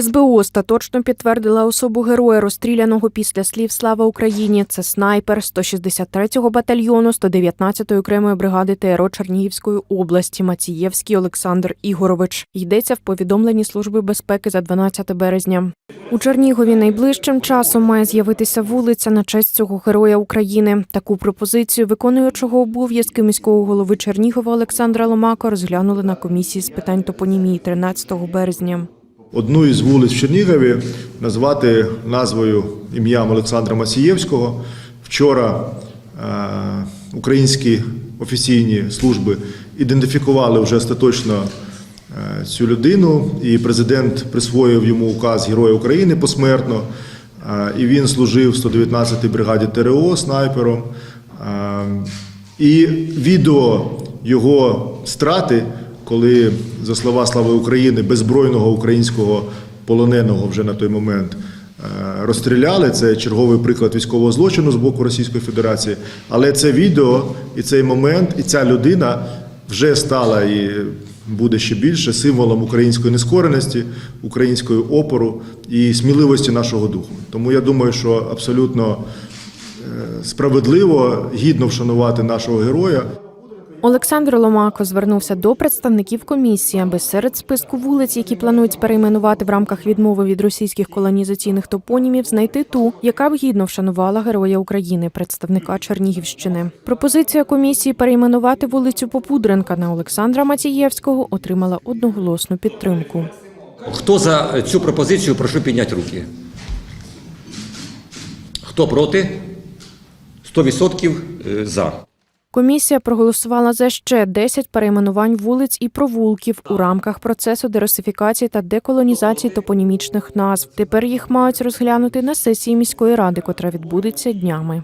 СБУ остаточно підтвердила особу героя, розстріляного після слів Слава Україні. Це снайпер 163-го батальйону 119-ї окремої бригади ТРО Чернігівської області Мацієвський Олександр Ігорович. Йдеться в повідомленні Служби безпеки за 12 березня. У Чернігові найближчим часом має з'явитися вулиця на честь цього героя України. Таку пропозицію виконуючого обов'язки міського голови Чернігова Олександра Ломако розглянули на комісії з питань топонімії 13 березня. Одну із вулиць в Чернігові назвати назвою ім'ям Олександра Масієвського. Вчора е, українські офіційні служби ідентифікували вже остаточно е, цю людину, і президент присвоїв йому указ Героя України посмертно. Е, і він служив в 119-й бригаді ТРО снайпером. І відео його страти, коли, за слова Слави України, беззбройного українського полоненого вже на той момент е, розстріляли. Це черговий приклад військового злочину з боку Російської Федерації. Але це відео і цей момент, і ця людина вже стала і буде ще більше символом української нескореності, української опору і сміливості нашого духу. Тому я думаю, що абсолютно е, справедливо, гідно вшанувати нашого героя. Олександр Ломако звернувся до представників комісії, аби серед списку вулиць, які планують перейменувати в рамках відмови від російських колонізаційних топонімів, знайти ту, яка б гідно вшанувала героя України, представника Чернігівщини. Пропозиція комісії перейменувати вулицю Попудренка на Олександра Матієвського отримала одноголосну підтримку. Хто за цю пропозицію, прошу підняти руки. Хто проти? 100% за. Комісія проголосувала за ще 10 перейменувань вулиць і провулків у рамках процесу деросифікації та деколонізації топонімічних назв. Тепер їх мають розглянути на сесії міської ради, котра відбудеться днями.